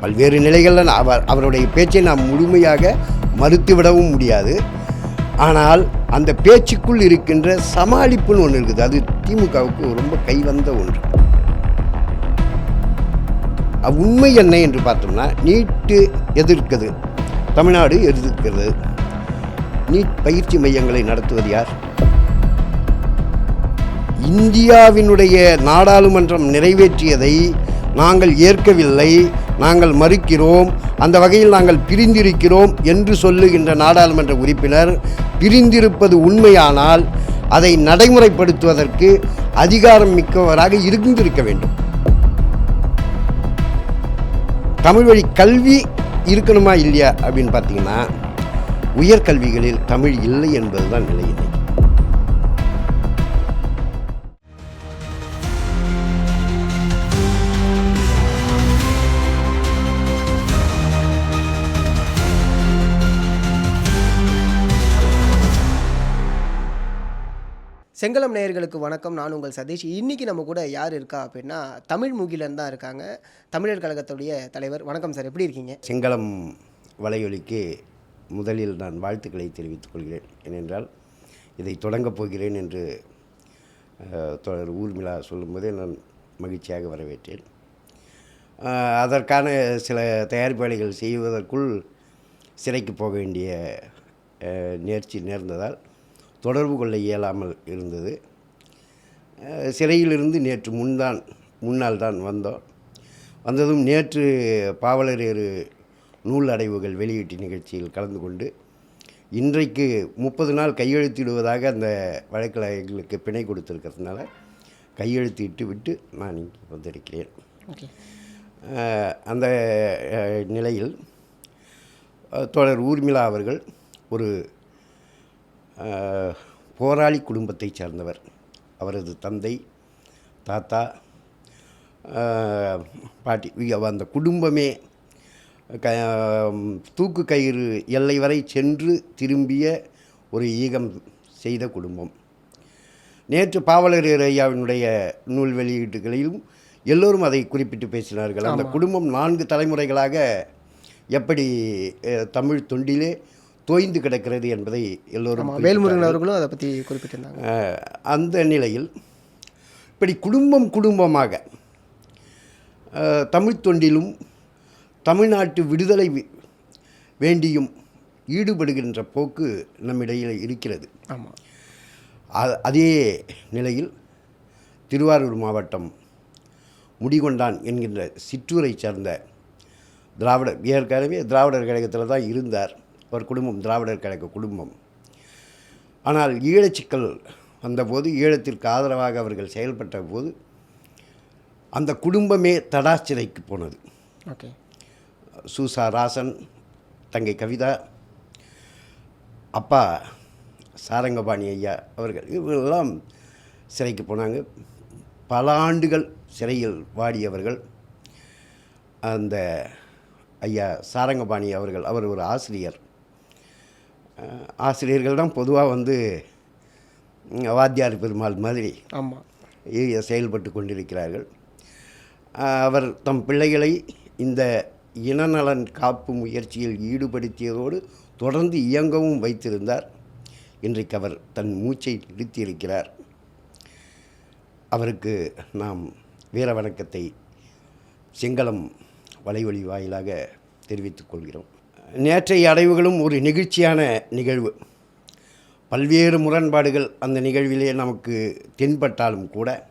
பல்வேறு நிலைகளில் அவர் அவருடைய பேச்சை நாம் முழுமையாக மறுத்துவிடவும் முடியாது. ஆனால் அந்த பேச்சுக்குள் இருக்கின்ற சமாளிப்புன்னு ஒன்று இருக்குது. அது திமுகவுக்கு ரொம்ப கைவந்த ஒன்று. உண்மை என்ன என்று பார்த்தோம்னா நீட்டு எதிர்க்குது. தமிழ்நாடு எதிர்க்கிறது நீட் பயிற்சி மையங்களை நடத்துவது யார்? இந்தியாவினுடைய நாடாளுமன்றம் நிறைவேற்றியதை நாங்கள் ஏற்கவில்லை நாங்கள் மறுக்கிறோம் அந்த வகையில் நாங்கள் பிரிந்திருக்கிறோம் என்று சொல்லுகின்ற நாடாளுமன்ற உறுப்பினர் பிரிந்திருப்பது உண்மையானால் அதை நடைமுறைப்படுத்துவதற்கு அதிகாரம் மிக்கவராக இருந்திருக்க வேண்டும். தமிழ் வழி கல்வி இருக்கணுமா இல்லையா அப்படின்னு பார்த்தீங்கன்னா உயர்கல்விகளில் தமிழ் இல்லை என்பதுதான் நிலை இன்னைக்கு. செங்கலம் நேயர்களுக்கு வணக்கம். நான் உங்கள் சதீஷ். இன்றைக்கி நம்ம கூட யார் இருக்கா அப்படின்னா தமிழ் முகிலன் தான் இருக்காங்க. தமிழர் கழகத்துடைய தலைவர். வணக்கம் சார். எப்படி இருக்கீங்க? செங்களம் வலையொலிக்கு முதலில் நான் வாழ்த்துக்களை தெரிவித்துக் கொள்கிறேன். ஏனென்றால் இதை தொடங்கப் போகிறேன் என்று தொடர் ஊர்மிளா சொல்லும்போதே நான் மகிழ்ச்சியாக வரவேற்றேன். அதற்கான சில தயாரிப்பு செய்வதற்குள் சிறைக்கு போக வேண்டிய நேர்ச்சி நேர்ந்ததால் தொடர்பு கொள்ள இயலாமல் இருந்தது. சிறையிலிருந்து நேற்று முன்தான் முன்னால் தான் வந்தோம். வந்ததும் நேற்று பாவலரேறு நூல் அடைவுகள் வெளியீட்டு நிகழ்ச்சியில் கலந்து கொண்டு இன்றைக்கு முப்பது நாள் கையெழுத்திடுவதாக அந்த வழக்கில் எங்களுக்கு பிணை கொடுத்துருக்கிறதுனால கையெழுத்திட்டு விட்டு நான் இங்கே வந்திருக்கிறேன். அந்த நிலையில் தோழர் ஊர்மிளா அவர்கள் ஒரு போராளி குடும்பத்தைச் சேர்ந்தவர். அவரது தந்தை தாத்தா பாட்டி அந்த குடும்பமே க தூக்கு கயிறு எல்லை வரை சென்று திரும்பிய ஒரு ஈகம் செய்த குடும்பம். நேற்று பாவலர் ஐயாவினுடைய நூல் வெளியீட்டுகளிலும் எல்லோரும் அதை குறிப்பிட்டு பேசினார்கள். அந்த குடும்பம் நான்கு தலைமுறைகளாக எப்படி தமிழ் தொண்டிலே தோய்ந்து கிடக்கிறது என்பதை எல்லோரும் வேல்முருகன் அவர்களும் அதை பற்றி குறிப்பிட்டிருந்தாங்க. அந்த நிலையில் இப்படி குடும்பம் குடும்பமாக அஹ், தமிழ்த் தொண்டிலும் தமிழ்நாட்டு விடுதலை வேண்டியும் ஈடுபடுகின்ற போக்கு நம்மிடையில் இருக்கிறது. ஆமாம் அதே நிலையில் திருவாரூர் மாவட்டம் முடிகொண்டான் என்கின்ற சிற்றூரை சேர்ந்த திராவிட ஏற்கனவே திராவிடர் கழகத்தில் தான் இருந்தார். அவர் குடும்பம் திராவிடர் கழக குடும்பம். ஆனால் ஈழச்சிக்கல் வந்தபோது ஈழத்திற்கு ஆதரவாக அவர்கள் செயல்பட்ட போது அந்த குடும்பமே தடா சிறைக்கு போனது. ஓகே. சூசா ராசன் தங்கை கவிதா அப்பா சாரங்கபாணி ஐயா அவர்கள் இவர்களெல்லாம் சிறைக்கு போனாங்க. பல ஆண்டுகள் சிறையில் வாடியவர்கள். அந்த ஐயா சாரங்கபாணி அவர்கள் அவர் ஒரு ஆசிரியர். ஆசிரியர்கள் தான் பொதுவாக வந்து வாத்தியார் பெருமாள் மாதிரி ஆமாம் செயல்பட்டு கொண்டிருக்கிறார்கள். அவர் தம் பிள்ளைகளை இந்த இனநலன் காப்பு முயற்சியில் ஈடுபடுத்தியதோடு தொடர்ந்து இயங்கவும் வைத்திருந்தார். இன்றைக்கு அவர் தன் மூச்சை நிறுத்தியிருக்கிறார் அவருக்கு நாம் வீர வணக்கத்தை செங்களம் வலைவழி வாயிலாக தெரிவித்துக் கொள்கிறோம். நேற்றைய அடைவுகளும் ஒரு நெகிழ்ச்சியான நிகழ்வு. பல்வேறு முரண்பாடுகள் அந்த நிகழ்விலே நமக்கு தென்பட்டாலும் கூட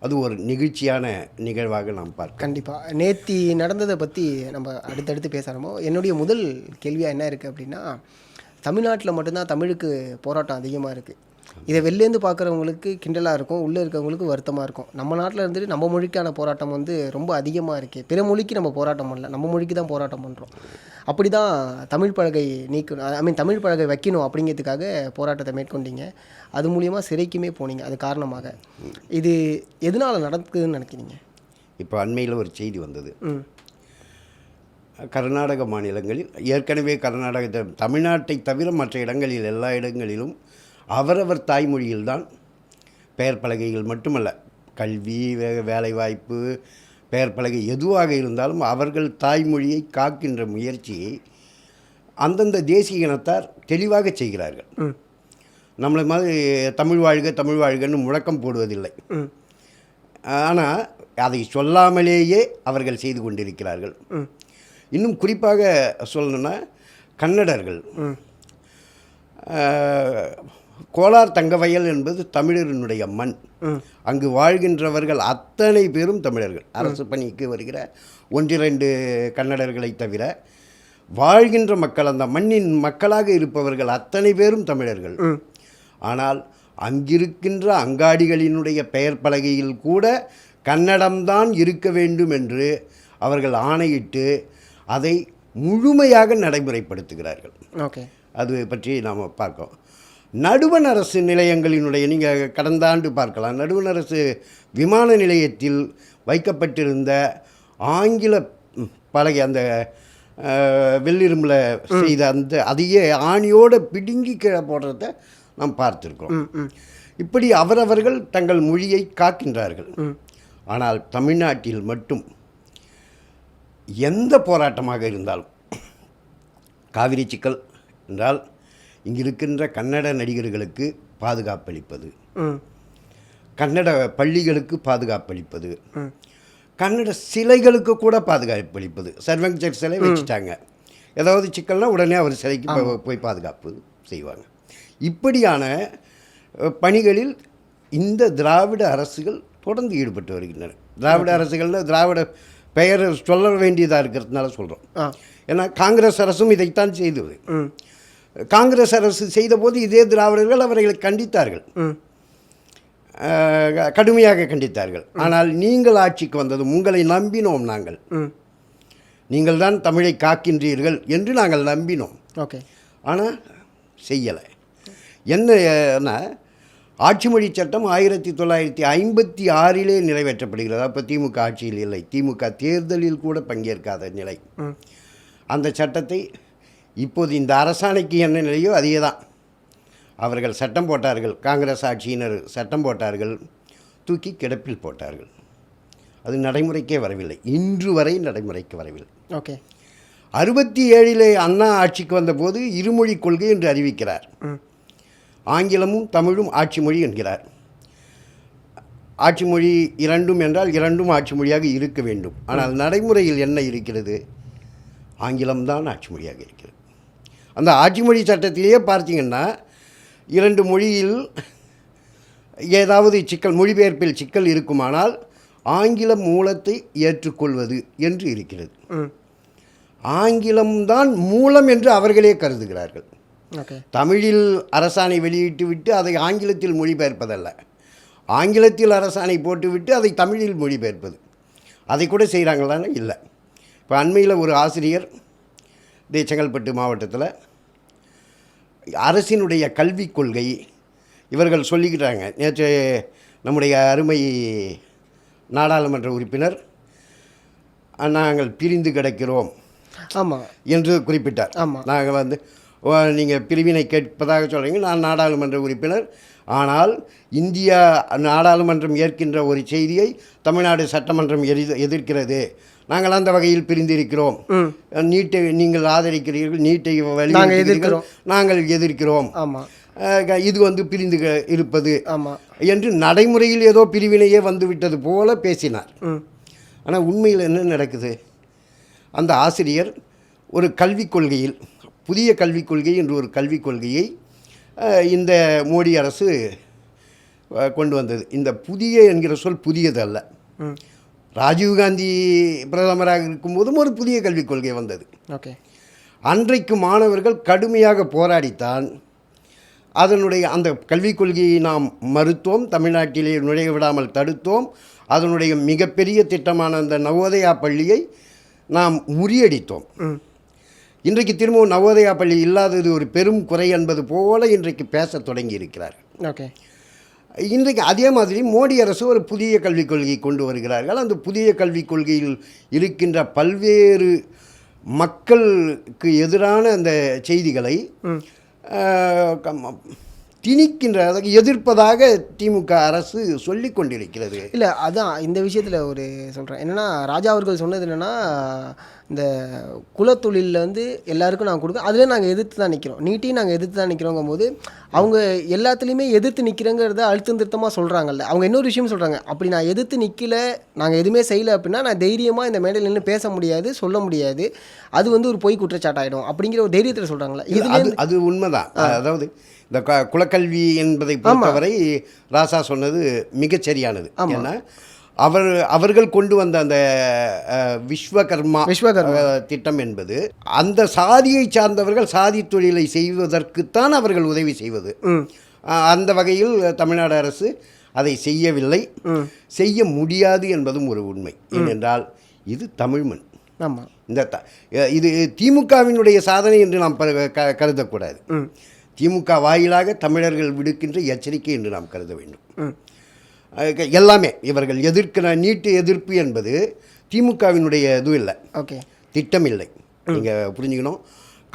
அது ஒரு நெகிழ்ச்சியான நிகழ்வாக நாம் பார்க்க கண்டிப்பாக நேத்தி நடந்ததை பற்றி நம்ம அடுத்தடுத்து பேசணுமோ? என்னுடைய முதல் கேள்வியாக என்ன இருக்குது அப்படின்னா தமிழ்நாட்டில் மட்டும்தான் தமிழுக்கு போராட்டம் அதிகமாக இருக்குது இதை வெளிலேருந்து பார்க்குறவங்களுக்கு கிண்டலாக இருக்கும் உள்ளே இருக்கவங்களுக்கு வருத்தமாக இருக்கும். நம்ம நாட்டில் இருந்துட்டு நம்ம மொழிக்கான போராட்டம் வந்து ரொம்ப அதிகமாக இருக்குது பிற மொழிக்கு நம்ம போராட்டம் பண்ணல. நம்ம மொழிக்கு தான் போராட்டம் பண்ணுறோம் அப்படி தான் தமிழ் பலகை நீக்கணும் ஐ மீன் தமிழ் பலகை வைக்கணும் அப்படிங்கிறதுக்காக போராட்டத்தை மேற்கொண்டீங்க. அது மூலியமாக சிறைக்குமே போனீங்க அது காரணமாக. இது எதனால் நடக்குதுன்னு நினைக்கிறீங்க? இப்போ அண்மையில் ஒரு செய்தி வந்தது. கர்நாடக மாநிலங்களில் ஏற்கனவே கர்நாடக தமிழ்நாட்டை தவிர மற்ற இடங்களில் எல்லா இடங்களிலும் அவரவர் தாய்மொழியில்தான் பெயர் பலகைகள் மட்டுமல்ல கல்வி வே வேலைவாய்ப்பு பெயர் பலகை எதுவாக இருந்தாலும் அவர்கள் தாய்மொழியை காக்கின்ற முயற்சியை அந்தந்த தேசிய இனத்தார் தெளிவாக செய்கிறார்கள். நம்மளை மாதிரி தமிழ் வாழ்க தமிழ் வாழ்கன்னு முழக்கம் போடுவதில்லை. ஆனால் அதை சொல்லாமலேயே அவர்கள் செய்து கொண்டிருக்கிறார்கள். இன்னும் குறிப்பாக சொல்லணும்னா கன்னடர்கள். கோலார் தங்கவயல் என்பது தமிழரினுடைய மண். அங்கு வாழ்கின்றவர்கள் அத்தனை பேரும் தமிழர்கள். அரசு பணிக்கு வருகிற ஒன்றிரண்டு கன்னடர்களை தவிர வாழ்கின்ற மக்கள் அந்த மண்ணின் மக்களாக இருப்பவர்கள் அத்தனை பேரும் தமிழர்கள். ஆனால் அங்கிருக்கின்ற அங்காடிகளினுடைய பெயர் பலகையில் கூட கன்னடம்தான் இருக்க வேண்டும் என்று அவர்கள் ஆணையிட்டு அதை முழுமையாக நடைமுறைப்படுத்துகிறார்கள். ஓகே. அது பற்றி நாம் பார்க்கோம். நடுவண் அரசு நிலையங்களினுடைய நீங்கள் கடந்த ஆண்டு பார்க்கலாம். நடுவண் அரசு விமான நிலையத்தில் வைக்கப்பட்டிருந்த ஆங்கில பலகை அந்த வெள்ளிரும்பில் செய்த அந்த அதையே ஆணியோடு பிடுங்கி கீழே போடுறத நாம் பார்த்துருக்கோம். இப்படி அவரவர்கள் தங்கள் மொழியை காக்கின்றார்கள். ஆனால் தமிழ்நாட்டில் மட்டும் எந்த போராட்டமாக இருந்தாலும் காவிரி சிக்கல் என்றால் இங்கு இருக்கின்ற கன்னட நடிகர்களுக்கு பாதுகாப்பளிப்பது. கன்னட பள்ளிகளுக்கு பாதுகாப்பளிப்பது. கன்னட சிலைகளுக்கு கூட பாதுகாப்பளிப்பது. சர்வங்கர் சிலை வச்சுட்டாங்க. ஏதாவது சிக்கல்னா உடனே அவர் சிலைக்கு போய் பாதுகாப்பு செய்வாங்க. இப்படியான பணிகளில் இந்த திராவிட அரசுகள் தொடர்ந்து ஈடுபட்டு வருகின்றன. திராவிட அரசுகள்னு திராவிட பெயர் சொல்ல வேண்டியதாக இருக்கிறதுனால சொல்கிறோம் ஏன்னா காங்கிரஸ் அரசும் இதைத்தான் செய்தது. காங்கிரஸ் அரசு செய்தபோது இதே திராவிடர்கள் அவர்களை கண்டித்தார்கள். கடுமையாக கண்டித்தார்கள். ஆனால் நீங்கள் ஆட்சிக்கு வந்ததும் உங்களை நம்பினோம் நாங்கள். ம். நீங்கள் தான் தமிழை காக்கின்றீர்கள் என்று நாங்கள் நம்பினோம். ஓகே. ஆனால் செய்யலை. என்ன ஆட்சி மொழி சட்டம் ஆயிரத்தி தொள்ளாயிரத்தி ஐம்பத்தி ஆறிலே நிறைவேற்றப்படுகிறது. அப்போ திமுக ஆட்சியில் இல்லை. திமுக தேர்தலில் கூட பங்கேற்காத நிலை. அந்த சட்டத்தை இப்போது இந்த அரசாணைக்கு என்ன நிலையோ அதே தான் அவர்கள் சட்டம் போட்டார்கள் காங்கிரஸ் ஆட்சியினர் சட்டம் போட்டார்கள் தூக்கி கிடப்பில் போட்டார்கள். அது நடைமுறைக்கே வரவில்லை. இன்று வரை நடைமுறைக்கு வரவில்லை. ஓகே. அறுபத்தி ஏழிலே அண்ணா ஆட்சிக்கு வந்தபோது இருமொழி கொள்கை என்று அறிவிக்கிறார். ஆங்கிலமும் தமிழும் ஆட்சி மொழி என்கிறார். ஆட்சி மொழி இரண்டும் என்றால் இரண்டும் ஆட்சி மொழியாக இருக்க வேண்டும். ஆனால் நடைமுறையில் என்ன இருக்கிறது? ஆங்கிலம்தான் ஆட்சி மொழியாக இருக்கிறது. அந்த ஆட்சி மொழி சட்டத்திலேயே பார்த்தீங்கன்னா இரண்டு மொழியில் ஏதாவது சிக்கல் மொழிபெயர்ப்பில் சிக்கல் இருக்குமானால் ஆங்கில மூலத்தை ஏற்றுக்கொள்வது என்று இருக்கிறது. ஆங்கிலம்தான் மூலம் என்று அவர்களே கருதுகிறார்கள். தமிழில் அரசாணை வெளியிட்டு விட்டு அதை ஆங்கிலத்தில் மொழிபெயர்ப்பதல்ல. ஆங்கிலத்தில் அரசாணை போட்டுவிட்டு அதை தமிழில் மொழிபெயர்ப்பது. அதை கூட செய்கிறாங்களான்னு இல்லை. இப்போ அண்மையில் ஒரு ஆசிரியர் இதே செங்கல்பட்டு மாவட்டத்தில் அரசினுடைய கல்விக் கொள்கை இவர்கள் சொல்லிக்கிறாங்க நேற்று நம்முடைய அருமை நாடாளுமன்ற உறுப்பினர் நாங்கள் பிரிந்து கிடக்கிறோம் ஆமாம் என்று குறிப்பிட்டார். ஆமா. நாங்கள் வந்து நீங்கள் பிரிவினை கேட்பதாக சொல்கிறீங்க நான் நாடாளுமன்ற உறுப்பினர் ஆனால் இந்தியா நாடாளுமன்றம் ஏற்கின்ற ஒரு செய்தியை தமிழ்நாடு சட்டமன்றம் எரி எதிர்க்கிறது. நாங்கள் அந்த வகையில் பிரிந்திருக்கிறோம். நீட்டை நீங்கள் ஆதரிக்கிறீர்கள் நீட்டை எதிர்க்கிறோம். நாங்கள் எதிர்க்கிறோம். இது வந்து பிரிந்து இருப்பது. ஆமாம் என்று நடைமுறையில் ஏதோ பிரிவினையே வந்துவிட்டது போல பேசினார். ஆனால் உண்மையில் என்ன நடக்குது? அந்த ஆசிரியர் ஒரு கல்விக் கொள்கையில் புதிய கல்விக் கொள்கை என்று ஒரு கல்விக் கொள்கையை இந்த மோடி அரசு கொண்டு வந்தது. இந்த புதிய என்கிற சொல் புதியது அல்ல. ராஜீவ்காந்தி பிரதமராக இருக்கும்போதும் ஒரு புதிய கல்விக் கொள்கை வந்தது. ஓகே. அன்றைக்கு மாணவர்கள் கடுமையாக போராடித்தான். அதனுடைய அந்த கல்விக் கொள்கையை நாம் மறுத்தோம். தமிழ்நாட்டிலே நுழைய விடாமல் தடுத்தோம். அதனுடைய மிகப்பெரிய திட்டமான அந்த நவோதயா பள்ளியை நாம் முறியடித்தோம். இன்றைக்கு திரும்பவும் நவோதயா பள்ளி இல்லாதது ஒரு பெரும் குறை என்பது போல இன்றைக்கு பேசத் தொடங்கி இருக்கிறார் ஓகே. இன்றைக்கு அதே மாதிரி மோடி அரசு ஒரு புதிய கல்விக் கொள்கையை கொண்டு வருகிறார்கள். அந்த புதிய கல்விக் கொள்கையில் இருக்கின்ற பல்வேறு மக்களுக்கு எதிரான அந்த செய்திகளை திணிக்கின்ற அதாவது எதிர்ப்பதாக திமுக அரசு சொல்லிக் கொண்டிருக்கிறது. இல்லை அதான் இந்த விஷயத்தில் ஒரு சொல்கிறேன் என்னென்னா ராஜா அவர்கள் சொன்னது என்னென்னா இந்த குலத்தொழிலில் வந்து எல்லாருக்கும் நாங்கள் கொடுக்க அதிலே நாங்கள் எதிர்த்து தான் நிற்கிறோம் நீட்டையும் நாங்கள் எதிர்த்து தான் நிற்கிறோங்கும் போது அவங்க எல்லாத்துலேயுமே எதிர்த்து நிற்கிறேங்கிறத அழுத்தம் திருத்தமாக சொல்கிறாங்கல்ல அவங்க இன்னொரு விஷயம் சொல்கிறாங்க அப்படி நான் எதிர்த்து நிற்கல நாங்கள் எதுவுமே செய்யலை அப்படின்னா நான் தைரியமாக இந்த மேடையில் நின்று பேச முடியாது சொல்ல முடியாது. அது வந்து ஒரு பொய் குற்றச்சாட்டாயிடும் அப்படிங்கிற ஒரு தைரியத்தில் சொல்கிறாங்களே இது அது அது உண்மைதான். அதாவது இந்த க- குலக்கல்வி என்பதை பொறுத்தவரை ராசா சொன்னது மிகச் சரியானது ஏன்னா அவர் அவர்கள் கொண்டு வந்த அந்த விஸ்வகர்மா விஸ்வகர்மா. திட்டம் என்பது அந்த சாதியை சார்ந்தவர்கள் சாதி தொழிலை செய்வதற்குத்தான் அவர்கள் உதவி செய்வது. அந்த வகையில் தமிழ்நாடு அரசு அதை செய்யவில்லை. செய்ய முடியாது என்பதும் ஒரு உண்மை. ஏனென்றால் இது தமிழ்மண். ஆமாம் இந்த இது திமுகவினுடைய சாதனை என்று நாம் கருதக்கூடாது. திமுக வாயிலாக தமிழர்கள் விடுக்கின்ற எச்சரிக்கை என்று நாம் கருத வேண்டும். எல்லாமே இவர்கள் எதிர்க்கிற நீட்டு எதிர்ப்பு என்பது திமுகவினுடைய இதுவும் இல்லை. ஓகே. திட்டம் இல்லை. நீங்கள் புரிஞ்சுக்கணும்.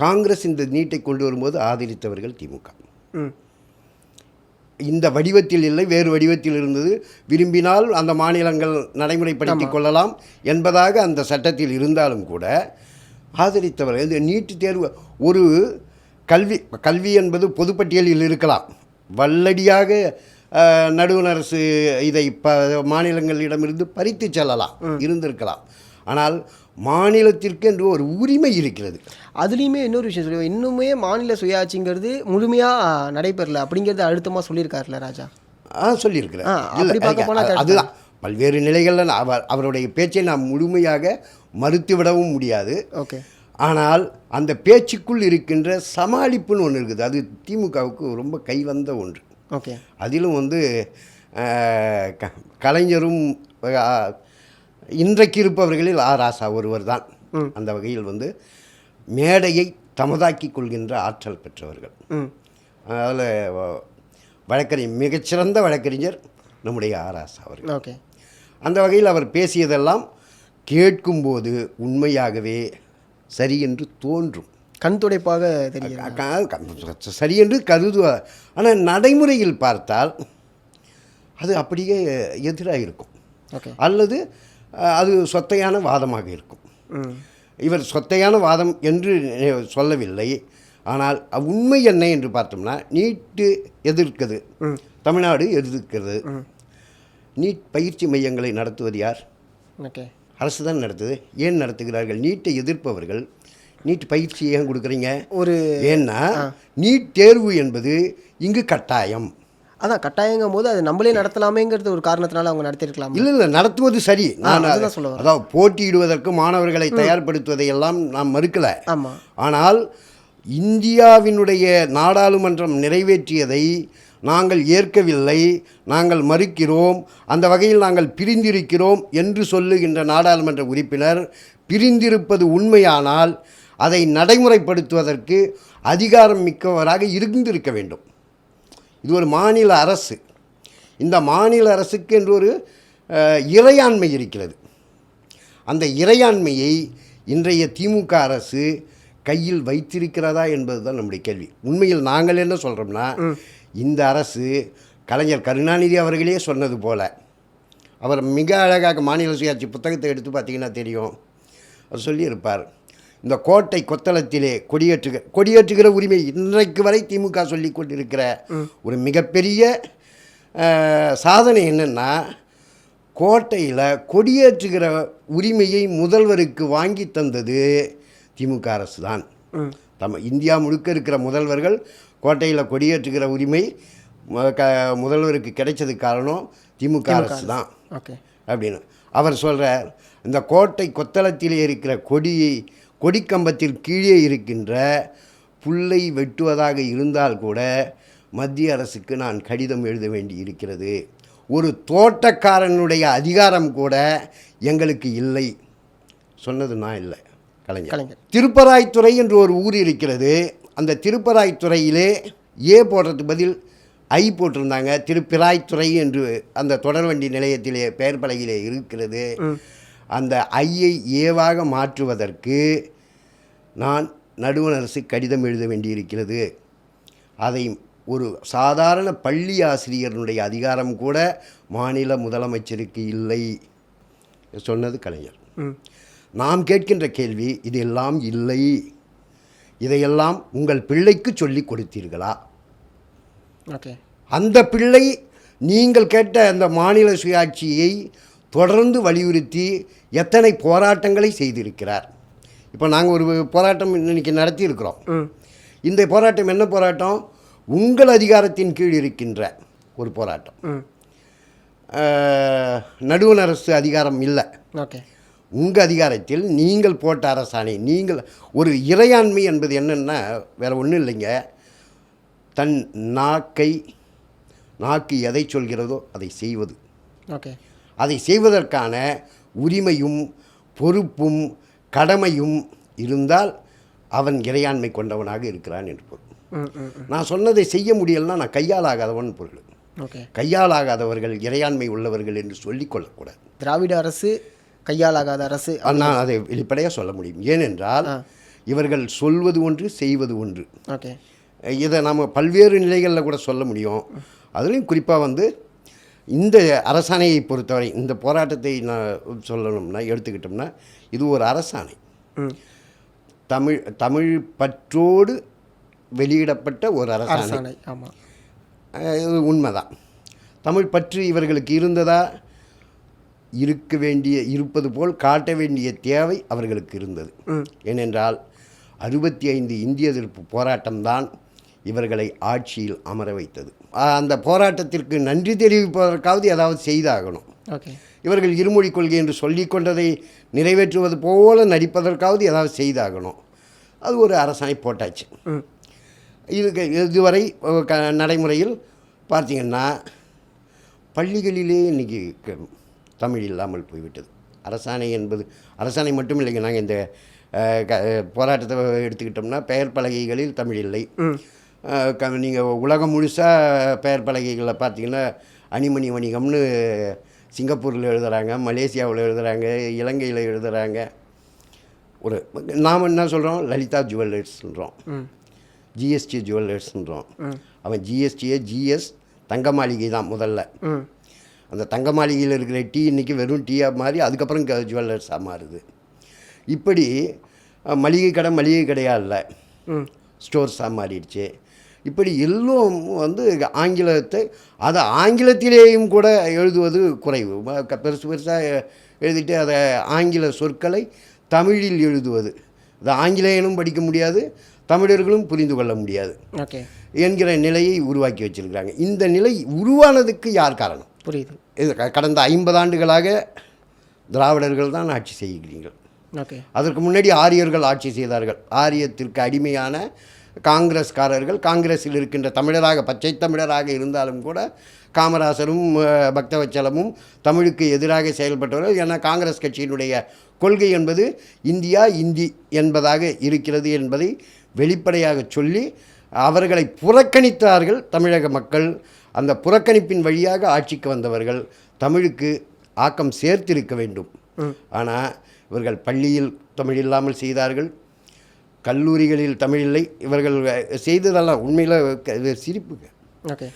காங்கிரஸ் இந்த நீட்டை கொண்டு வரும்போது ஆதரித்தவர்கள் திமுக. இந்த வடிவத்தில் இல்லை வேறு வடிவத்தில் இருந்தது. விரும்பினால் அந்த மாநிலங்கள் நடைமுறைப்படுத்திக் கொள்ளலாம் என்பதாக அந்த சட்டத்தில் இருந்தாலும் கூட ஆதரித்தவர்கள் இந்த நீட்டு தேர்வு ஒரு கல்வி கல்வி என்பது பொதுப்பட்டியலில் இருக்கலாம். வல்லடியாக நடுவண் அரசு இதை ப மாநிலங்களிடமிருந்து பறித்து செல்லலாம் இருந்திருக்கலாம். ஆனால் மாநிலத்திற்கு என்று ஒரு உரிமை இருக்கிறது. அதுலேயுமே இன்னொரு விஷயம் சொல்லி இன்னுமே மாநில சுயாட்சிங்கிறது முழுமையாக நடைபெறல அப்படிங்கிறது அழுத்தமாக சொல்லியிருக்காருல்ல ராஜா? ஆ சொல்லியிருக்கிறேன் அதுதான். பல்வேறு நிலைகளில் அவர் அவருடைய பேச்சை நாம் முழுமையாக மறுத்துவிடவும் முடியாது. ஓகே. ஆனால் அந்த பேச்சுக்குள் இருக்கின்ற சமாளிப்புன்னு ஒன்று இருக்குது. அது திமுகவுக்கு ரொம்ப கைவந்த ஒன்று. ஓகே. அதிலும் வந்து கலைஞரும் இன்றைக்கு இருப்பவர்களில் ஆ ராசா ஒருவர் தான். அந்த வகையில் வந்து மேடையை தமதாக்கிக் கொள்கின்ற ஆற்றல் பெற்றவர்கள். அதில் வழக்கறிஞர் மிகச்சிறந்த வழக்கறிஞர் நம்முடைய ஆராசா அவர்கள். ஓகே. அந்த வகையில் அவர் பேசியதெல்லாம் கேட்கும்போது உண்மையாகவே சரி என்று தோன்றும். கண் துடைப்பாக தெரியும் சரி என்று கருதுவார் ஆனால் நடைமுறையில் பார்த்தால் அது அப்படியே எதிராக இருக்கும். ஓகே. அல்லது அது சொத்தையான வாதமாக இருக்கும். இவர் சொத்தையான வாதம் என்று சொல்லவில்லை. ஆனால் உண்மை என்ன என்று பார்த்தோம்னா நீட்டு எதிர்க்குது. தமிழ்நாடு எதிர்க்கிறது. நீட் பயிற்சி மையங்களை நடத்துவது யார்? ஓகே. அரசு தான் நடத்துது. ஏன் நடத்துகிறார்கள்? நீட்டை எதிர்ப்பவர்கள். நீட் பயிற்சி ஏன் கொடுக்குறீங்க? ஒரு ஏன்னா நீட் தேர்வு என்பது இங்கு கட்டாயம். அதான் கட்டாயங்கும் போது அது நம்மளே நடத்தலாமேங்கிறது ஒரு காரணத்தினால அவங்க நடத்திருக்கலாம் இல்லை இல்லை நடத்துவது சரி. நான் அதுதான் சொல்ல வரேன். அதாவது போட்டியிடுவதற்கு மாணவர்களை தயார்படுத்துவதை எல்லாம் நாம் மறுக்கலை. ஆமாம் ஆனால் இந்தியாவினுடைய நாடாளுமன்றம் நிறைவேற்றியதை நாங்கள் ஏற்கவில்லை நாங்கள் மறுக்கிறோம் அந்த வகையில் நாங்கள் பிரிந்திருக்கிறோம் என்று சொல்லுகின்ற நாடாளுமன்ற உறுப்பினர் பிரிந்திருப்பது உண்மையானால் அதை நடைமுறைப்படுத்துவதற்கு அதிகாரம் மிக்கவராக இருந்திருக்க வேண்டும். இது ஒரு மாநில அரசு. இந்த மாநில அரசுக்கு என்று ஒரு இறையாண்மை இருக்கிறது. அந்த இறையாண்மையை இன்றைய திமுக அரசு கையில் வைத்திருக்கிறதா என்பது தான் நம்முடைய கேள்வி. உண்மையில் நாங்கள் என்ன சொல்கிறோம்னா இந்த அரசு கலைஞர் கருணாநிதி அவர்களே சொன்னது போல. அவர் மிக அழகாக மாநில சுயாட்சி புத்தகத்தை எடுத்து பார்த்தீங்கன்னா தெரியும். அவர் சொல்லியிருப்பார் இந்த கோட்டை கொத்தளத்திலே கொடியேற்றுக கொடியேற்றுகிற உரிமை இன்றைக்கு வரை திமுக சொல்லி கொண்டிருக்கிற ஒரு மிகப்பெரிய சாதனை என்னென்னா கோட்டையில் கொடியேற்றுகிற உரிமையை முதல்வருக்கு வாங்கி தந்தது திமுக அரசு தான் தம இந்தியா முழுக்க இருக்கிற முதல்வர்கள் கோட்டையில் கொடியேற்றுகிற உரிமை க முதல்வருக்கு கிடைச்சதுக்கு காரணம் திமுக அரசு தான். ஓகே. அப்படின்னு. அவர் சொல்கிறார் இந்த கோட்டை கொத்தளத்திலே இருக்கிற கொடியை கொடிக்கம்பத்தில் கீழே இருக்கின்ற புல்லை வெட்டுவதாக இருந்தால் கூட மத்திய அரசுக்கு நான் கடிதம் எழுத வேண்டி இருக்கிறது. ஒரு தோட்டக்காரனுடைய அதிகாரம் கூட எங்களுக்கு இல்லை. சொன்னது நான் இல்லை. கலைஞர். கலைஞர். திருப்பராய்த்துறை என்று ஒரு ஊர் இருக்கிறது. அந்த திருப்பராய்த்துறையிலே ஏ போடுறதுக்கு பதில் ஐ போட்டிருந்தாங்க. திருப்பிராய்த்துறை என்று அந்த தொடர்வண்டி நிலையத்திலே பெயர் பலகையிலே இருக்கிறது. அந்த ஐயை ஏவாக மாற்றுவதற்கு நான் நடுவண் அரசு கடிதம் எழுத வேண்டியிருக்கிறது. அதை ஒரு சாதாரண பள்ளி ஆசிரியர்களுடைய அதிகாரம் கூட மாநில முதலமைச்சருக்கு இல்லை சொன்னது கலைஞர். நாம் கேட்கின்ற கேள்வி இதெல்லாம் இல்லை. இதையெல்லாம் உங்கள் பிள்ளைக்கு சொல்லிக் கொடுத்தீர்களா? ஓகே அந்த பிள்ளை நீங்கள் கேட்ட அந்த மாநில சுயாட்சியை தொடர்ந்து வலியுறுத்தி எத்தனை போராட்டங்களை செய்திருக்கிறார். இப்போ நாங்கள் ஒரு போராட்டம் இன்னைக்கு நடத்தியிருக்கிறோம். இந்த போராட்டம் என்ன போராட்டம்? உங்கள் அதிகாரத்தின் கீழ் இருக்கின்ற ஒரு போராட்டம். நடுவண் அரசு அதிகாரம் இல்லை. ஓகே உங்கள் அதிகாரத்தில் நீங்கள் போட்ட அரசாணை நீங்கள் ஒரு இறையாண்மை என்பது என்னென்னா வேறு ஒன்றும் இல்லைங்க. தன் நாக்கை நாக்கு எதை சொல்கிறதோ அதை செய்வது. ஓகே. அதை செய்வதற்கான உரிமையும் பொறுப்பும் கடமையும் இருந்தால் அவன் இறையாண்மை கொண்டவனாக இருக்கிறான் என்று பொருள். நான் சொன்னதை செய்ய முடியலன்னா நான் கையாலாகாதவன் பொருள். ஓகே. கையாலாகாதவர்கள் இறையாண்மை உள்ளவர்கள் என்று சொல்லிக் கொள்ளக்கூடாது. திராவிட அரசு கையாலாகாத அரசு நான் அதை வெளிப்படையாக சொல்ல முடியும். ஏனென்றால் இவர்கள் சொல்வது ஒன்று செய்வது ஒன்று. ஓகே. இதை நாம் பல்வேறு நிலைகளில் கூட சொல்ல முடியும். அதுலேயும் குறிப்பாக வந்து இந்த அரசாணையை பொறுத்தவரை இந்த போராட்டத்தை நான் சொல்லணும்னா எடுத்துக்கிட்டோம்னா இது ஒரு அரசாணை. தமிழ் தமிழ் பற்றோடு வெளியிடப்பட்ட ஒரு அரசாணை. ஆமாம் இது உண்மைதான். தமிழ் பற்று இவர்களுக்கு இருந்ததா? இருக்க வேண்டிய இருப்பது போல் காட்ட வேண்டிய தேவை அவர்களுக்கு இருந்தது. ஏனென்றால் அறுபத்தி ஐந்து இந்திய எதிர்ப்பு போராட்டம்தான் இவர்களை ஆட்சியில் அமர வைத்தது. அந்த போராட்டத்திற்கு நன்றி தெரிவிப்பதற்காவது ஏதாவது செய்தாகணும். இவர்கள் இருமொழி கொள்கை என்று சொல்லிக் கொண்டதை நிறைவேற்றுவது போல நடிப்பதற்காவது ஏதாவது செய்தாகணும். அது ஒரு அரசாணை போட்டாச்சு. இதுக்கு இதுவரை க நடைமுறையில் பார்த்தீங்கன்னா பள்ளிகளிலே இன்றைக்கி தமிழ் இல்லாமல் போய்விட்டது. அரசாணை என்பது அரசாணை மட்டும் இல்லைங்க நாங்கள் இந்த போராட்டத்தை எடுத்துக்கிட்டோம்னா பெயர் பலகைகளில் தமிழ் இல்லை. நீங்கள் உலகம் முழுசாக பெயர் பலகைகளில் பார்த்தீங்கன்னா அணிமணி வணிகம்னு சிங்கப்பூரில் எழுதுகிறாங்க மலேசியாவில் எழுதுகிறாங்க இலங்கையில் எழுதுகிறாங்க ஒரு நாம் என்ன சொல்கிறோம் லலிதா ஜுவல்லர்ஸ்ன்றோம். ஜிஎஸ்டி ஜுவல்லர்ஸ்ன்றோம். அவன் ஜிஎஸ்டியே ஜிஎஸ் தங்க மாளிகை தான் முதல்ல அந்த தங்க மாளிகையில் இருக்கிற டீ இன்றைக்கி வெறும் டீயாக மாறி அதுக்கப்புறம் ஜுவல்லர்ஸாக மாறுது. இப்படி மளிகை கடை மளிகை கடையாக இல்லை. ஸ்டோர்ஸாக மாறிடுச்சு. இப்படி எல்லாம் வந்து ஆங்கிலத்தை அதை ஆங்கிலத்திலேயும் கூட எழுதுவது குறைவு. பெருசு பெருசாக எழுதிட்டு அதை ஆங்கில சொற்களை தமிழில் எழுதுவது. அது ஆங்கிலேயனும் படிக்க முடியாது தமிழர்களும் புரிந்து கொள்ள முடியாது ஓகே. என்கிற நிலையை உருவாக்கி வச்சிருக்கிறாங்க. இந்த நிலை உருவானதுக்கு யார் காரணம்? புரியுது. இது கடந்த ஐம்பது ஆண்டுகளாக திராவிடர்கள் தான் ஆட்சி செய்கிறீர்கள். ஓகே. அதற்கு முன்னாடி ஆரியர்கள் ஆட்சி செய்தார்கள். ஆரியத்திற்கு அடிமையான காங்கிரஸ்காரர்கள் காங்கிரஸில் இருக்கின்ற தமிழராக பச்சை தமிழராக இருந்தாலும் கூட காமராசரும் பக்தவச்சலமும் தமிழுக்கு எதிராக செயல்பட்டவர்கள். ஏன்னா காங்கிரஸ் கட்சியினுடைய கொள்கை என்பது இந்தியா இந்தி என்பதாக இருக்கிறது என்பதை வெளிப்படையாக சொல்லி அவர்களை புறக்கணித்தார்கள் தமிழக மக்கள். அந்த புறக்கணிப்பின் வழியாக ஆட்சிக்கு வந்தவர்கள் தமிழுக்கு ஆக்கம் சேர்த்திருக்க வேண்டும். ஆனால் இவர்கள் பள்ளியில் தமிழ் இல்லாமல் செய்தார்கள். கல்லூரிகளில் தமிழ் இல்லை. இவர்கள் செய்ததெல்லாம் உண்மையில் சிரிப்புங்க. ஓகே.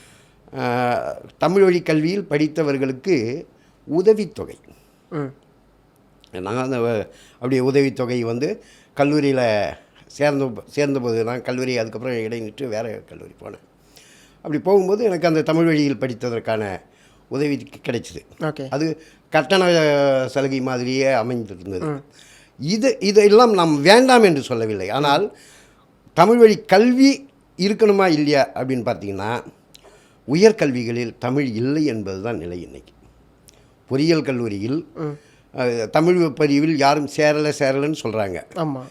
தமிழ் வழி கல்வியில் படித்தவர்களுக்கு உதவித்தொகை. நான் அப்படியே உதவித்தொகை வந்து கல்லூரியில் சேர்ந்த சேர்ந்தபோது நான் கல்லூரி அதுக்கப்புறம் இடைநிட்டு வேறு கல்லூரி போனேன். அப்படி போகும்போது எனக்கு அந்த தமிழ் வழியில் படித்ததற்கான உதவி கிடைச்சிது. ஓகே. அது கட்டண சலுகை மாதிரியே அமைந்திருந்தது. இது இதெல்லாம் நாம் வேண்டாம் என்று சொல்லவில்லை. ஆனால் தமிழ் வழி கல்வி இருக்கணுமா இல்லையா அப்படின்னு பார்த்தீங்கன்னா உயர்கல்விகளில் தமிழ் இல்லை என்பது தான் நிலை இன்னைக்கு. பொறியியல் கல்லூரியில் தமிழ் பிரிவில் யாரும் சேரலை சேரலைன்னு சொல்கிறாங்க ஆமாம்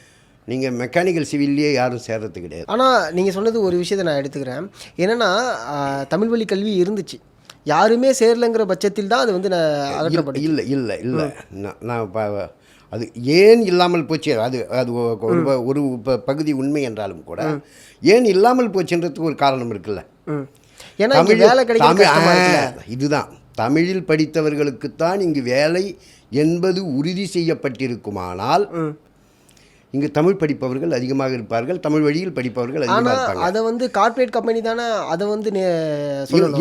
நீங்கள் மெக்கானிக்கல் சிவில்லையே யாரும் சேர்றது கிடையாது. ஆனால் நீங்கள் சொன்னது ஒரு விஷயத்தை நான் எடுத்துக்கிறேன். என்னென்னா தமிழ் வழி கல்வி இருந்துச்சு. யாருமே சேரலைங்கிற பட்சத்தில் தான் அது வந்து நான் இல்லை இல்லை இல்லை நான் நான் ப- அது ஏன் இல்லாமல் போச்சு? அது அது ஒரு பகுதி உண்மை என்றாலும் கூட ஏன் இல்லாமல் போச்சுன்றதுக்கு ஒரு காரணம் இருக்குல்ல? ஏன்னா வேலை? ஆ, இதுதான். தமிழில் படித்தவர்களுக்குத்தான் இங்கு வேலை என்பது உறுதி செய்யப்பட்டிருக்குமானால் இங்கு தமிழ் படிப்பவர்கள் அதிகமாக இருப்பார்கள் தமிழ் வழியில் படிப்பவர்கள் அதிகமாக இருப்பாங்க. அதை வந்து கார்ப்பரேட் கம்பெனி தானே அதை வந்து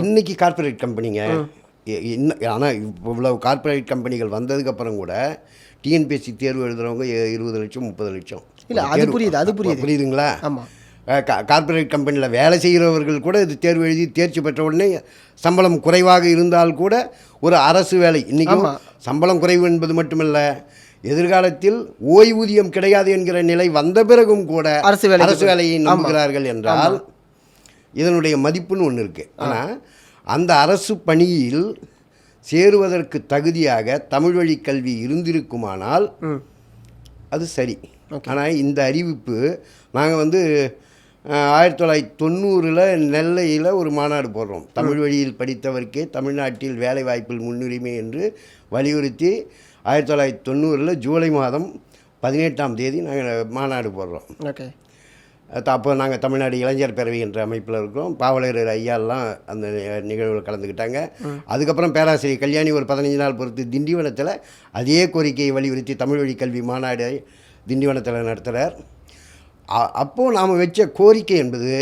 இன்னைக்கு கார்ப்பரேட் கம்பெனிங்க ஆனால் இவ்வளவு கார்ப்பரேட் கம்பெனிகள் வந்ததுக்கப்புறம் கூட டிஎன்பிஎஸ்சி தேர்வு எழுதுறவங்க இருபது லட்சம் முப்பது லட்சம். இல்ல, அது புரியுது, அது புரியுது. புரியுதுங்களா? ஆமாம் கார்ப்பரேட் கம்பெனியில் வேலை செய்கிறவர்கள் கூட இது தேர்வு எழுதி தேர்ச்சி பெற்ற உடனே சம்பளம் குறைவாக இருந்தால் கூட ஒரு அரசு வேலை. இன்றைக்கும். சம்பளம் குறைவு என்பது மட்டுமல்ல எதிர்காலத்தில் ஓய்வூதியம் கிடையாது என்கிற நிலை வந்த பிறகும் கூட அரசு வேலைக்கு அரசு வேலையை. நம்புகிறார்கள் என்றால் இதனுடைய மதிப்புன்னு ஒன்று இருக்குது ஆனால் அந்த அரசு பணியில் சேருவதற்கு தகுதியாக தமிழ் வழி கல்வி இருந்திருக்குமானால் அது சரி. ஆனால் இந்த அறிவிப்பு நாங்கள் வந்து ஆயிரத்தி தொள்ளாயிரத்தி தொண்ணூறில் நெல்லையில் ஒரு மாநாடு போடுறோம். தமிழ் வழியில் படித்தவருக்கே தமிழ்நாட்டில் வேலை வாய்ப்பில் முன்னுரிமை என்று வலியுறுத்தி ஆயிரத்தி தொள்ளாயிரத்தி தொண்ணூறில் ஜூலை மாதம் பதினெட்டாம் தேதி நாங்கள் மாநாடு போடுறோம். ஓகே. அப்போ நாங்கள் தமிழ்நாடு இளைஞர் பேரவை என்ற அமைப்பில் இருக்கிறோம் பாவலர் ஐயாலாம் அந்த நிகழ்வில் கலந்துக்கிட்டாங்க. அதுக்கப்புறம் பேராசிரியர் கல்யாணி ஒரு பதினஞ்சு நாள் பொறுத்து திண்டிவனத்தில் அதே கோரிக்கையை வலியுறுத்தி தமிழ் வழி கல்வி மாநாடு திண்டிவனத்தில் நடத்துகிறார் அப்போது நாம் வச்ச கோரிக்கை என்பது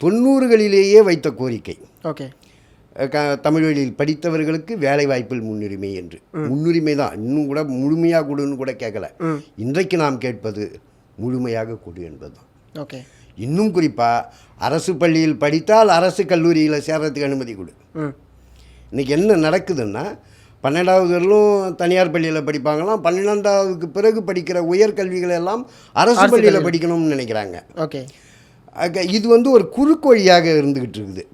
தொண்ணூறுகளிலேயே வைத்த கோரிக்கை. ஓகே. க தமிழ் வழியில் படித்தவர்களுக்கு வேலை வாய்ப்பில் முன்னுரிமை என்று. முன்னுரிமை தான். இன்னும் கூட முழுமையாக கொடுன்னு கூட கேட்கல இன்றைக்கு நாம் கேட்பது முழுமையாக கொடு என்பது தான் ஓகே. இன்னும் குறிப்பாக அரசு பள்ளியில் படித்தால் அரசு கல்லூரியில் சேர்றதுக்கு அனுமதி கொடு. இன்றைக்கி என்ன நடக்குதுன்னா பன்னெண்டாவது வரலும் தனியார் பள்ளியில் படிப்பாங்களாம் பன்னிரெண்டாவதுக்கு பிறகு படிக்கிற உயர்கல்விகள் எல்லாம் அரசு பள்ளியில் படிக்கணும்னு நினைக்கிறாங்க. ஓகே. இது வந்து ஒரு குறுக்கு வழியாக இருந்துக்கிட்டு இருக்குது.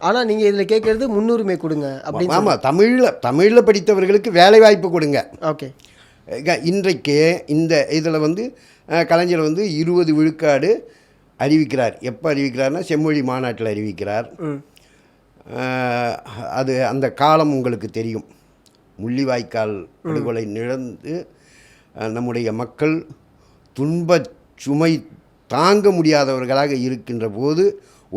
ஆனால் நீங்கள் இதில் கேட்குறது முன்னுரிமை கொடுங்க அப்படின்னு ஆமாம் தமிழில் தமிழில் படித்தவர்களுக்கு வேலை வாய்ப்பு கொடுங்க. ஓகே. இன்றைக்கு இந்த இதில் வந்து கலைஞர் வந்து இருபது விழுக்காடு அறிவிக்கிறார். எப்போ அறிவிக்கிறார்னா செம்மொழி மாநாட்டில் அறிவிக்கிறார். அது அந்த காலம் உங்களுக்கு தெரியும். முள்ளிவாய்க்கால் படுகொலை நிகழ்ந்து அஹ், நம்முடைய மக்கள் துன்பச் சுமை தாங்க முடியாதவர்களாக இருக்கின்ற போது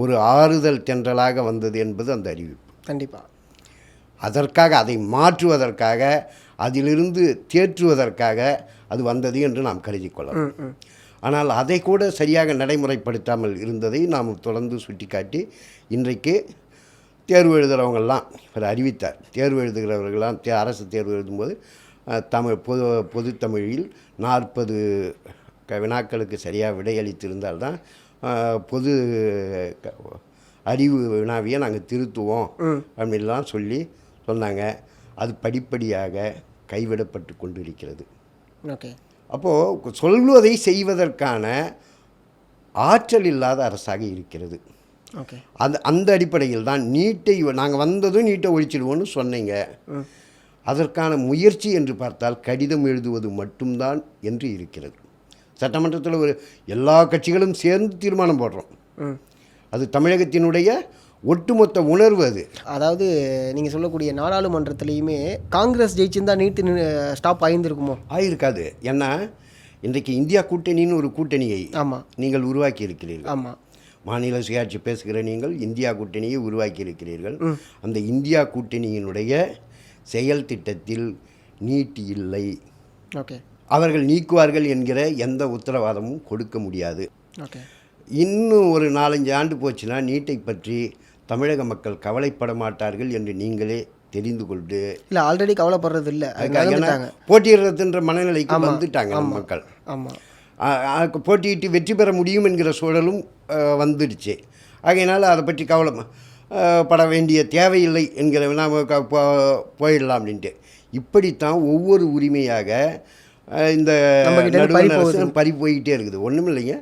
ஒரு ஆறுதல் தென்றலாக வந்தது என்பது அந்த அறிவிப்பு. கண்டிப்பாக அதற்காக அதை மாற்றுவதற்காக அதிலிருந்து தேற்றுவதற்காக அது வந்தது என்று நாம் கருதி கொள்ளலாம். ஆனால் அதை கூட சரியாக நடைமுறைப்படுத்தாமல் இருந்ததை நாம் தொடர்ந்து சுட்டிக்காட்டி இன்றைக்கு தேர்வு எழுதுகிறவங்கெல்லாம் இவர் அறிவித்தார். தேர்வு எழுதுகிறவர்கள்லாம் தே அரசு தேர்வு எழுதும்போது தமிழ் பொது பொது தமிழில் நாற்பது க வினாக்களுக்கு சரியாக விடையளித்திருந்தால்தான் பொது அறிவு வினாவியை நாங்கள் திருத்துவோம் அப்படின்லாம் சொல்லி சொன்னாங்க. அது படிப்படியாக கைவிடப்பட்டு கொண்டிருக்கிறது. ஓகே. அப்போது சொல்வதை செய்வதற்கான ஆற்றல் இல்லாத அரசாக இருக்கிறது. ஓகே. அந்த அந்த அடிப்படையில் தான் நீட்டை நாங்கள் வந்ததும் நீட்டை ஒழிச்சிடுவோன்னு சொன்னீங்க. அதற்கான முயற்சி என்று பார்த்தால் கடிதம் எழுதுவது மட்டும்தான் என்று இருக்கிறது. சட்டமன்றத்தில் ஒரு எல்லா கட்சிகளும் சேர்ந்து தீர்மானம் போடுறோம். அது தமிழகத்தினுடைய ஒட்டுமொத்த உணர்வு அது. அதாவது நீங்கள் சொல்லக்கூடிய நாடாளுமன்றத்துலேயுமே காங்கிரஸ் ஜெயிச்சிருந்தா நீட்டு ஸ்டாப் ஆகியிருந்திருக்குமோ ஆயிருக்காது. ஏன்னா இன்றைக்கு இந்தியா கூட்டணின்னு ஒரு கூட்டணியை ஆமாம் நீங்கள் உருவாக்கி இருக்கிறீர்கள். ஆமாம் மாநில சுயாட்சி பேசுகிற நீங்கள் இந்தியா கூட்டணியை உருவாக்கி இருக்கிறீர்கள். அந்த இந்தியா கூட்டணியினுடைய செயல் திட்டத்தில் நீட் இல்லை. ஓகே. அவர்கள் நீக்குவார்கள் என்கிற எந்த உத்தரவாதமும் கொடுக்க முடியாது. இன்னும் ஒரு நாலஞ்சு ஆண்டு போச்சுன்னா நீட்டை பற்றி தமிழக மக்கள் கவலைப்பட மாட்டார்கள் என்று நீங்களே தெரிந்து கொண்டு இல்லை ஆல்ரெடி கவலைப்படுறது இல்லை. போட்டியிடுறதுன்ற மனநிலைக்கு வந்துட்டாங்க மக்கள். ஆமாம் போட்டியிட்டு வெற்றி பெற முடியும் என்கிற சூழலும் வந்துடுச்சு. ஆகையினால் அதை பற்றி கவலை பட வேண்டிய தேவையில்லை என்கிற நாம் போயிடலாம் அப்படின்ட்டு. இப்படித்தான் ஒவ்வொரு உரிமையாக இந்த இருந்து பறி போயிட்டே இருக்குது. ஒன்றும் இல்லைங்க.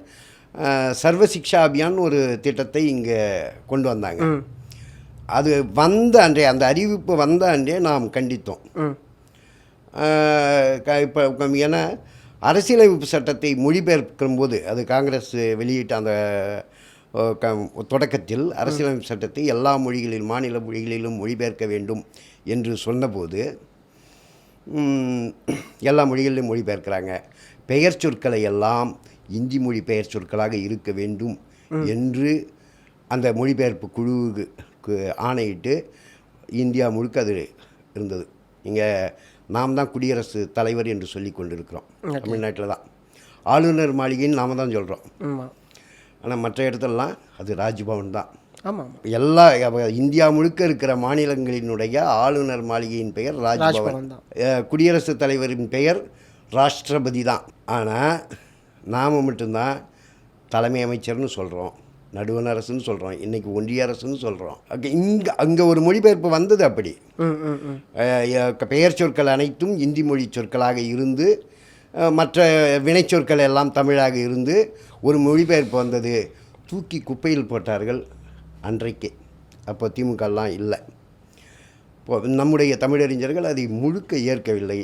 ஆ, சர்வ சிக்ஷா அபியான் ஒரு திட்டத்தை இங்கே கொண்டு வந்தாங்க. அது வந்த அன்றே அந்த அறிவிப்பு வந்த அன்றே நாம் கண்டித்தோம். இப்போ ஏன்னா அரசியலமைப்பு சட்டத்தை மொழிபெயர்க்கும் போது அது காங்கிரஸ் வெளியிட்ட அந்த க- தொடக்கத்தில் அரசியலமைப்பு சட்டத்தை எல்லா மொழிகளிலும் மாநில மொழிகளிலும் மொழிபெயர்க்க வேண்டும் என்று சொன்னபோது எல்லா மொழிகளிலும் மொழிபெயர்க்கிறாங்க. பெயர் சொற்களை எல்லாம் இந்தி மொழி பெயர் சொற்களாக இருக்க வேண்டும் என்று அந்த மொழிபெயர்ப்பு குழுவுக்கு ஆணையிட்டு இந்தியா முழுக்க அது இருந்தது. இங்கே நாம் தான் குடியரசு தலைவர் என்று சொல்லி கொண்டிருக்கிறோம். தமிழ்நாட்டில் தான். ஆளுநர் மாளிகைன்னு நாம தான் சொல்கிறோம் ஆனால் மற்ற இடத்துலலாம் அது ராஜ்பவன் தான். ஆமாம். எல்லா இந்தியா முழுக்க இருக்கிற மாநிலங்களினுடைய ஆளுநர் மாளிகையின் பெயர் ராஜ்பவன். குடியரசுத் தலைவரின் பெயர் ராஷ்டிரபதி தான். ஆனால் நாம் மட்டும்தான் தலைமை அமைச்சர்னு சொல்கிறோம் நடுவண் அரசுன்னு சொல்கிறோம் இன்றைக்கி ஒன்றிய அரசுன்னு சொல்கிறோம் அங்கே இங்கே அங்கே ஒரு மொழிபெயர்ப்பு வந்தது அப்படி. பெயர் சொற்கள் அனைத்தும் இந்தி மொழி சொற்களாக இருந்து மற்ற வினைச்சொற்கள் எல்லாம் தமிழாக இருந்து ஒரு மொழிபெயர்ப்பு வந்தது. தூக்கி குப்பையில் போட்டார்கள். அன்றைக்கே. அப்போ திமுகலாம் இல்லை. இப்போ நம்முடைய தமிழறிஞர்கள் அதை முழுக்க ஏற்கவில்லை.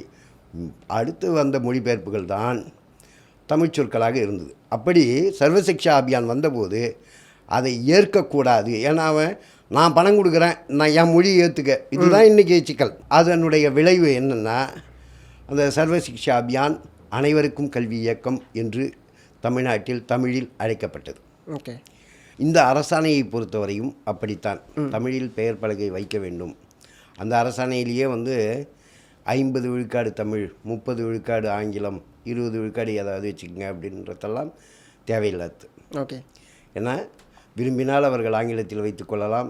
அடுத்து வந்த மொழிபெயர்ப்புகள் தான் தமிழ் சொற்களாக இருந்தது. அப்படி சர்வசிக்ஷா அபியான் வந்தபோது அதை ஏற்கக்கூடாது. ஏன்னா அவன் நான் பணம் கொடுக்குறேன் நான் என் மொழி ஏற்றுக்க இதுதான் இன்றைக்கி சிக்கல். அதனுடைய விளைவு என்னென்னா அந்த சர்வசிக்ஷா அபியான் அனைவருக்கும் கல்வி இயக்கம் என்று தமிழ்நாட்டில் தமிழில் அழைக்கப்பட்டது. ஓகே. இந்த அரசாணையை பொறுத்தவரையும் அப்படித்தான். தமிழில் பெயர் பலகை வைக்க வேண்டும். அந்த அரசாணையிலேயே வந்து ஐம்பது விழுக்காடு தமிழ் முப்பது விழுக்காடு ஆங்கிலம் இருபது விழுக்காடு ஏதாவது வச்சுக்கோங்க அப்படின்றதெல்லாம் தேவையில்லாது. ஓகே. ஏன்னா விரும்பினால் அவர்கள் ஆங்கிலத்தில் வைத்துக்கொள்ளலாம்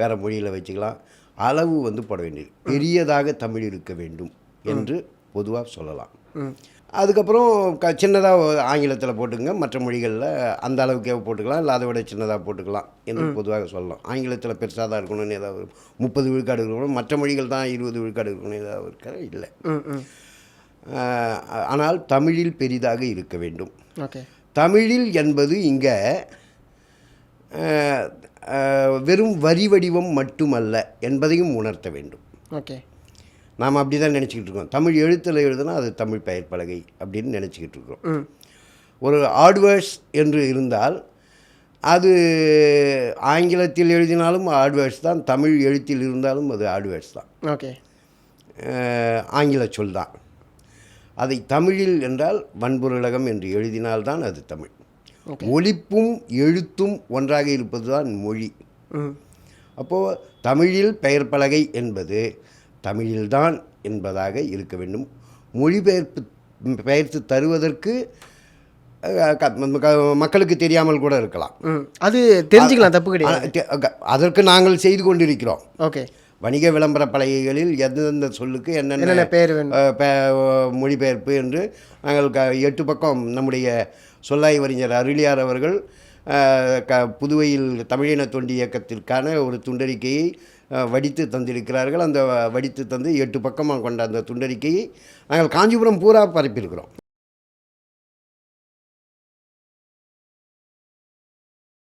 வேற மொழியில் வச்சுக்கலாம். அளவு வந்து போட வேண்டியது. பெரியதாக தமிழ் இருக்க வேண்டும் என்று பொதுவாக சொல்லலாம். அதுக்கப்புறம் க சின்னதாக ஆங்கிலத்தில் போட்டுங்க மற்ற மொழிகளில் அந்த அளவுக்கே போட்டுக்கலாம். இல்லை அதை விட சின்னதாக போட்டுக்கலாம் என்று பொதுவாக சொல்லலாம். ஆங்கிலத்தில் பெருசாக தான் இருக்கணும்னு ஏதாவது முப்பது விழுக்காடு இருக்கணும் மற்ற மொழிகள் தான் இருபது விழுக்காடு இருக்கணும்னு ஏதாவது இருக்க இல்லை. ஆனால் தமிழில் பெரிதாக இருக்க வேண்டும். ஓகே. தமிழில் என்பது இங்கே வெறும் வரி வடிவம் மட்டுமல்ல என்பதையும் உணர்த்த வேண்டும். ஓகே. நாம் அப்படி தான் நினச்சிக்கிட்டு இருக்கோம். தமிழ் எழுத்தில் எழுதுனா அது தமிழ் பெயர் பலகை அப்படின்னு நினச்சிக்கிட்டு இருக்கோம். ஒரு ஆட்வேர்ட்ஸ் என்று இருந்தால் அது ஆங்கிலத்தில் எழுதினாலும் ஆட்வேர்ட்ஸ் தான் தமிழ் எழுத்தில் இருந்தாலும் அது ஆட்வேர்ட்ஸ் தான். ஓகே. ஆங்கில சொல் தான். அதை தமிழில் என்றால் வன்பொருளகம் என்று எழுதினால்தான் அது தமிழ். ஒலிப்பும் எழுத்தும் ஒன்றாக இருப்பது தான் மொழி அப்போது தமிழில் பெயர் பலகை என்பது தமிழில்தான் என்பதாக இருக்க வேண்டும். மொழிபெயர்ப்பு பெயர்த்து தருவதற்கு மக்களுக்கு தெரியாமல் கூட இருக்கலாம். அது தெரிஞ்சுக்கலாம் தப்பு கிடையாது. அதற்கு நாங்கள் செய்து கொண்டிருக்கிறோம். ஓகே. வணிக விளம்பர பலகைகளில் எந்தெந்த சொல்லுக்கு என்னென்ன பேர் மொழிபெயர்ப்பு என்று நாங்கள் க எட்டு பக்கம் நம்முடைய சொல்லாய்வறிஞர் அருளியார் அவர்கள் க புதுவையில் தமிழின தொண்டி இயக்கத்திற்கான ஒரு துண்டறிக்கையை வடித்து தந்திருக்கிறார்கள். அந்த வடித்து தந்து எட்டு பக்கமாக கொண்ட அந்த துண்டறிக்கையை நாங்கள் காஞ்சிபுரம் பூரா பரப்பியிருக்கிறோம்.